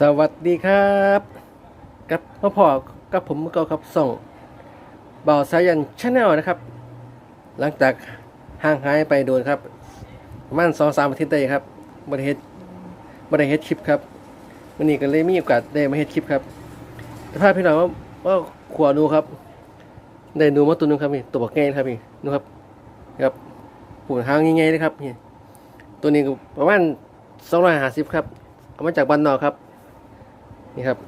สวัสดีครับกับพ่อพ่อกับผมก็ครับส่งบ่าวสายันชาแนลนะครับ หลังจากห่างหายไปโดนครับประมาณสองสามอาทิตย์ได้ครับบริเฮ็ดบริเฮ็ดคลิปครับวันนี้ก็เลยมีโอกาสได้มาเฮ็ดคลิปครับจะพาพพี่น้องว่าว่าขวานูครับได้หนูมาตัวนึงครับนี่ตัวบักแง่ครับนี่นูครับครับปูหางง่ายๆเลยครับนี่ตัวนี้ประมาณสองร้อยห้าสิบครับเอามาจากบ้านนอกครับ นี่ครับ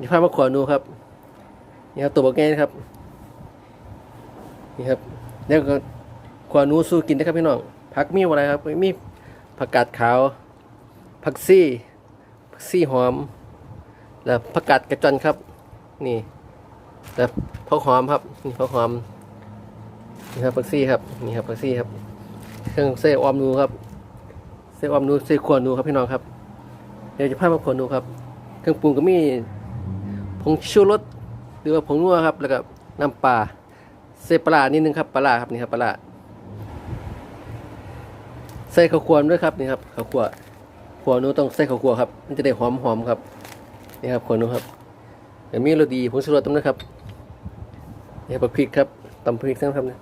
นี่ภาพมะขวานูครับ นี่ครับตัวบักแง่นะครับ นี่ครับแล้วก็ขวานูสู้กินนะครับพี่น้อง ผักมีอะไรครับ มีผักกาดขาว ผักซี่ ผักซี่หอม แล้วผักกาดกระจอนครับ นี่ แล้วผักหอมครับ นี่ผักหอม นี่ครับผักซี่ครับ นี่ครับผักซี่ครับ เครื่องเส้ออมนูครับ เส้ออมนูเส้ขวานูครับพี่น้องครับ เดี๋ยวจะพามาขวานูครับ รื่องปรุงก็มีผงชูรสหรือว่าผงนัวครับ แล้วก็น้ำปลาใส่ปลาร้านิดนึงครับปลาร้าครับนี่ครับปลาร้าใส่ข้าวคั่วด้วยครับนี่ครับข้าวคั่วขัวนูต้องใส่ข้าวคั่วครับ มันจะได้หอมหอมครับนี่ครับขัวนูครับเดี๋ยวมีโรดีผงชูรสต้มนะครับนี่ครับพริกครับตำพริกทั้งครับเนี่ย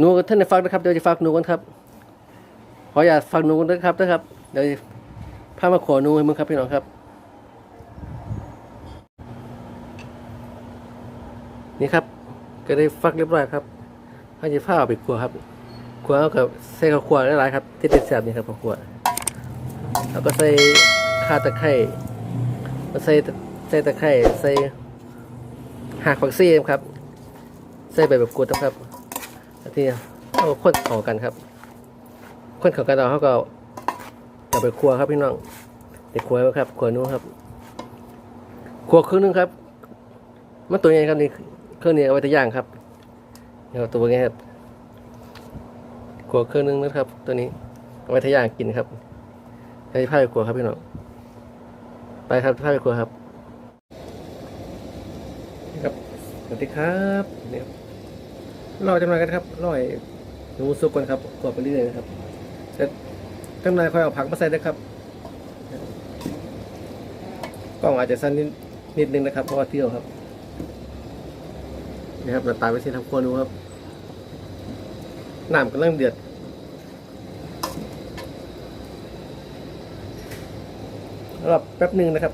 นูท่านได้ฟังนะครับเดี๋ยวจะฟังนูกันครับขออย่าฟังนูกันนะครับนะครับเดี๋ยวพามาขอนูให้มึงครับพี่น้องครับ นี่ครับ ก็ได้ฟักเรียบร้อยครับให้จะผ้าเอาไปครัวครับครัวเอากับใส่ข้าวคั่วหลายๆครับที่ติดแสบนี่ครับข้าวคั่วแล้วก็ใส่ข่าตะไคร้ใส่ใส่ตะไคร้ใส่หักผักซี่ครับ ใส่ใบแบบกูดครับทีนี้เอาคนเข้ากันครับ คนเข้ากันเราเขาก็จะไปครัวครับพี่น้องเด็กครัวครับครัวนู้นครับครัวครึ่งนึงครับมันตัวใหญ่ครับนี่ เครื่องนี้เอาไว้ทย่างครับนี่ครับตัวใหญ่ครับครัวครึ่องนึงนะครับ ตัวนี้เอาไว้ทย่างกินครับใช้ผ้าไปครัวครับพี่น้องไปครับผ้าไปครัวครับนี่ครับสวัสดีครับนี่ครับรอจำหน่ายกันครับรอยหนูสุกก่อนครับกรอบไปเรื่อยๆนะครับเสร็จข้างในค่อยเอาผักมาใส่ด้วยครับกล้องอาจจะสั้นนิดนิดนึงนะครับเพราะว่าเที่ยวครับ นี่ครับเราตามไปที่ทำครัวดูครับน้ำกำลังเดือดรอบแป๊บหนึ่งนะครับ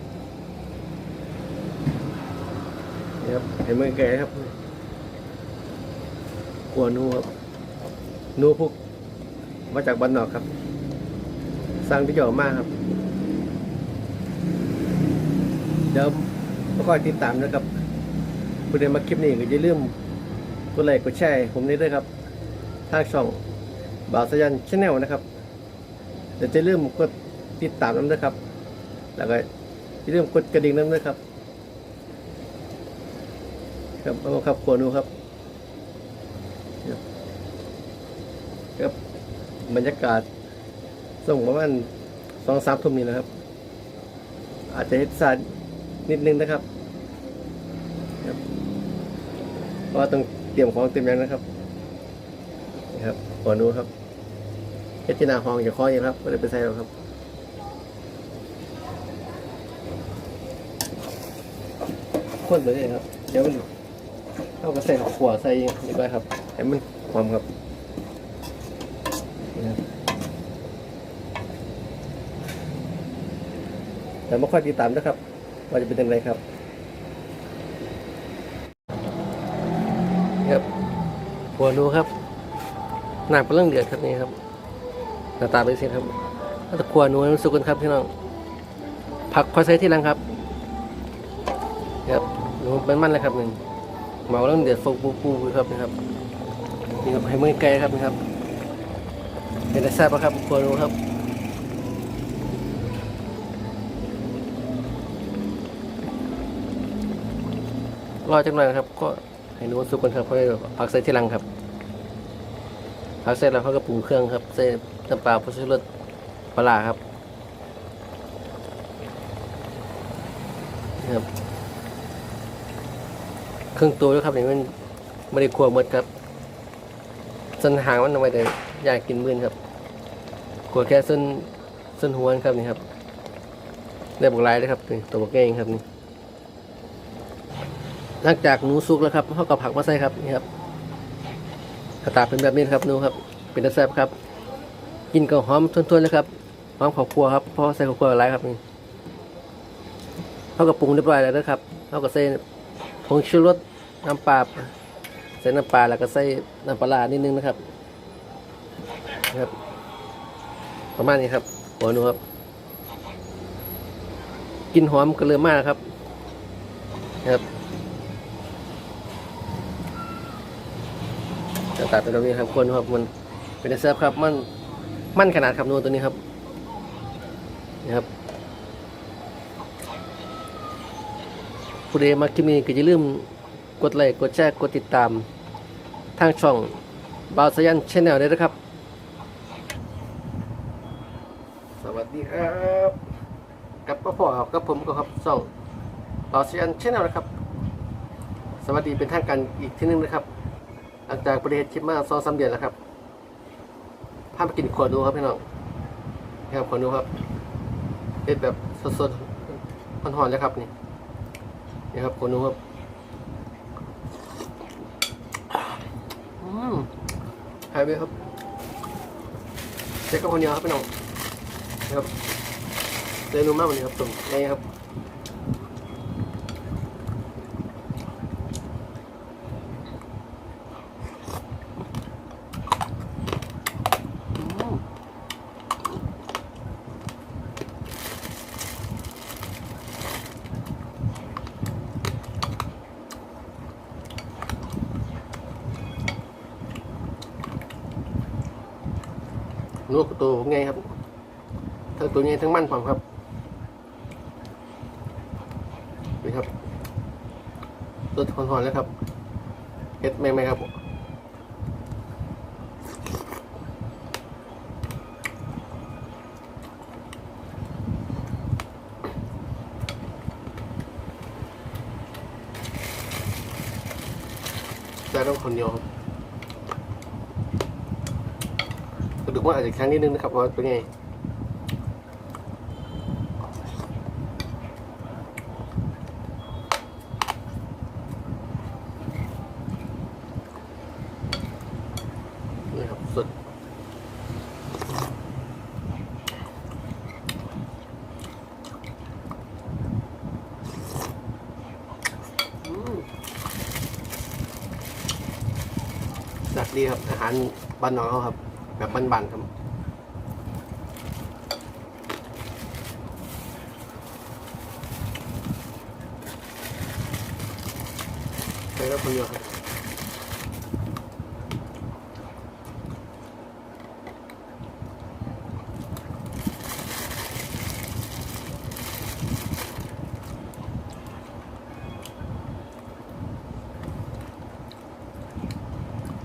นี่ครับเห็นมือแกครับครัวนูครับนูพวกมาจากบ้านนอกครับสั่งที่ยอะมากครับ เดี๋ยวมาคอยติดตามนะครับ ผู้ใดมาคลิปนี้ก็อย่าลืมกดไลค์กดแชร์ให้ผมนี้ด้วยครับ ทางช่องบ่าวสยันชาแนลนะครับเดี๋ยวจะลืมกดติดตามน้ำด้วยครับ แล้วก็อย่าลืมกดกระดิ่งน้ำด้วยครับ ครับเอามาครับขวนูครับครับครับบรรยากาศส่งประมาณสองสามทุ่มนี้นะครับ อาจจะเฮ็ดซาดนิดนึงนะครับ เพราะว่าต้องเตรียมของเตรียมยังนะครับนี่ครับขอนูครับเฮ็ดที่นาห้องอย่าคอยอย่างครับไม่ได้ไปใส่หรอกครับคนไปเลยครับเดี๋ยวมันเอากระใส่ขวใส่ดีกว่าครับให้มันครับนี่ครับแต่ไม่ค่อยติดตามนะครับ ว่าจะเป็นยังไงครับนี่ครับหั วนูครับหนักเป็นเรื่องเดือดครับนี่ครับหน้าตาเป็นเสียครับแล้วตะขวนูให้มันสุกกันครับพี่น้องผักคอยใส่ที่หลังครับครับหนูเป็นมันเลยครับหนึ่งเมาเรื่องเดือดฟกปูปูครับนี่ครับนี่ครับให้มือไกลครับนี่ครับเป็นแต่แซ่บปะครับขวนูครับรอจังหน่อยครับก็ ให้นูนสุกกันครับค่อยพักใส่ที่หลังครับพักเสร็จแล้วเขาก็ปรุงเครื่องครับใส่น้ำปลาผงชูรสปลาครับนะครับเครื่องตัวด้วยครับนี่มันไม่ได้คั่วหมดครับส้นหางมันเอาไว้แต่อยากกินมื้นครับคั่วแค่ส้นส้นหัวครับนี่ครับได้บอกลายเลยครับตัวบอกแกงครับนี่ หลังจากหนูสุกแล้วครับเขาก็ผักมาใส่ครับนี่ครับกระตาเป็นแบบนี้ครับหนูครับ เป็นแซ่บครับ กินกับหอมทวนๆเลยครับหอมข้าวคั่วครับเพราะใส่ข้าวคั่วหลายครับนี่เขาก็ปรุงเรียบร้อยแล้วนะครับเขาก็ใส่ผงชูรสน้ำปลาใส่น้ำปลาแล้วก็ใส่น้ำปลานิดนึงนะครับนะครับ ประมาณนี้ครับหัวหนูครับกินหอมก็เริ่มมากครับนะครับจะ ตัดเป็นแบบนี้ครับคนครับมันเป็นเซฟครับมันมันขนาดครับนูนตัวนี้ครับนะครับผู้ใดมาคลิปนี้ก็อย่าลืมกดไลค์กดแชร์กดติดตาม ทางช่องบาวสยันชแนลด้วยนะครับ สวัสดีครับกับพ่อพ่อครับกับผมก็ครับส่องต่อเซียนชแนลนะครับ สวัสดีเป็นทางการอีกที่นึงนะครับ หลังจากประเทศคลิปมาสองสามเดือนแล้วครับพาไปกินขวดดูครับพี่น้องนี่ครับขวดดูครับเอ็ดแบบสดๆหอนๆเลยครับนี่นี่ครับขวดดูครับอืมหายไปครับเจ๊กับคนเดียวครับพี่น้องนะครับเมนูมากกว่านี้ครับผมนี่ครับอืม นวกตัวไงครับ ทั้งตัวนี้ทั้งมันผมครับนี่ครับตัวหอนๆแล้วครับเฮ็ดแม่ไหมครับแต่ต้องคนเดียวครับ กว่าอาจจะแข็งนิดนึงนะครับว่าเป็นไงนี่ครับสดจัดดีครับอาหารบ้านนอกเขาครับ แบบบ้านๆครับใช้แล้วคนเดียวครับ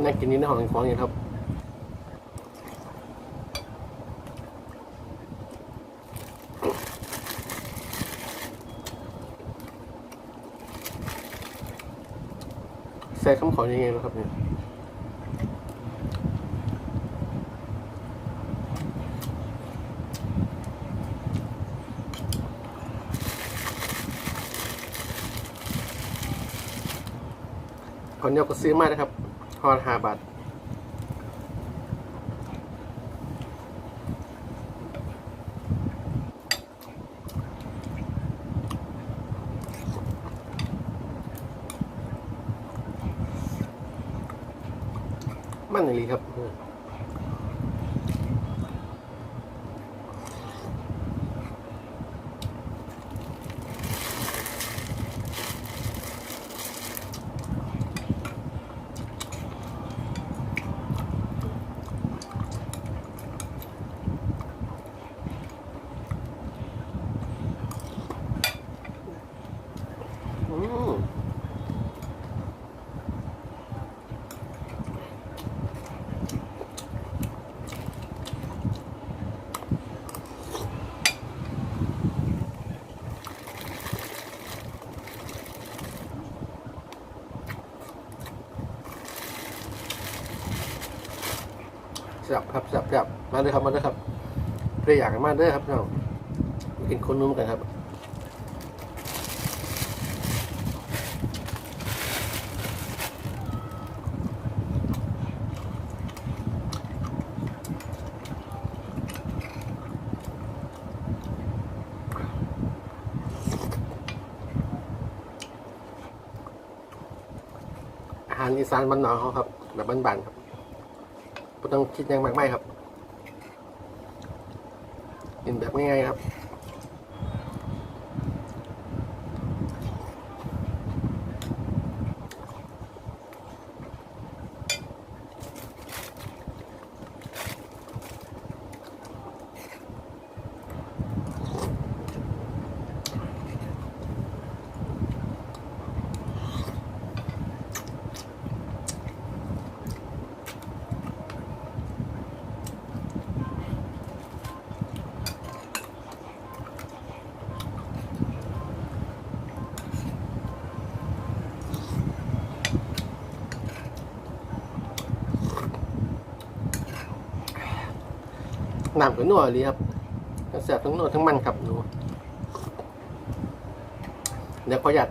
น่ากินนี่น่าหอมของอย่างครับ ใส่คำขอยังไงนะครับเนี่ยก่อนเดียวก็ซื้อมานะครับทอนห้าบาท อย่างนี้ครับ บครับจับจับมาเลยครับมาเลยครับเพื่ออยากมาเลยครับน้ากินคนนุ่มกันครับอาหารอีสานบ้านนอกเขาครับแบบบ้านๆครับ ไม่ต้องคิดยังมากไม่ครับกินแบบง่ายๆครับ น้ำกับนัวเลยครับทั้งแสบทั้งนัวทั้งมันครับหนูเดี๋ยวขอหยัด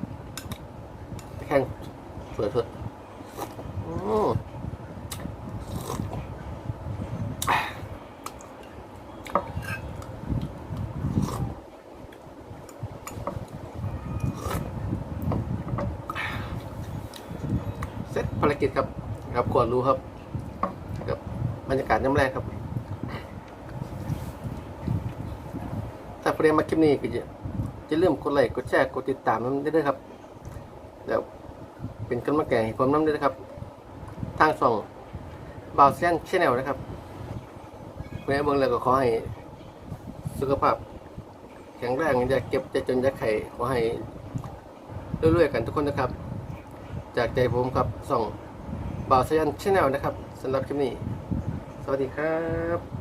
แข้งสวยสดอืมเสร็จภารกิจครับ ครับขวดรู้ครับกับ บรรยากาศน้ำแรกครับ ถ้าเพื่อนมาคลิปนี้ก็จะจะเริ่าลืมกดไลค์กดแชร์กดติดตามน้ำได้ด้วยครับแล้วเป็นกำลังใจให้ผมน้ำได้ด้วยครับ ทางช่องบาวเซียนชแนลนะครับเพื่อนเบิ่งแล้วก็ขอให้สุขภาพ แข็งแรงอย่าเก็บจะจนจะไข่ขอให้เรื่อยๆกันทุกคนนะครับ จากใจผมครับส่องบาวเซียนชแนลนะครับสำหรับคลิปนี้ สวัสดีครับ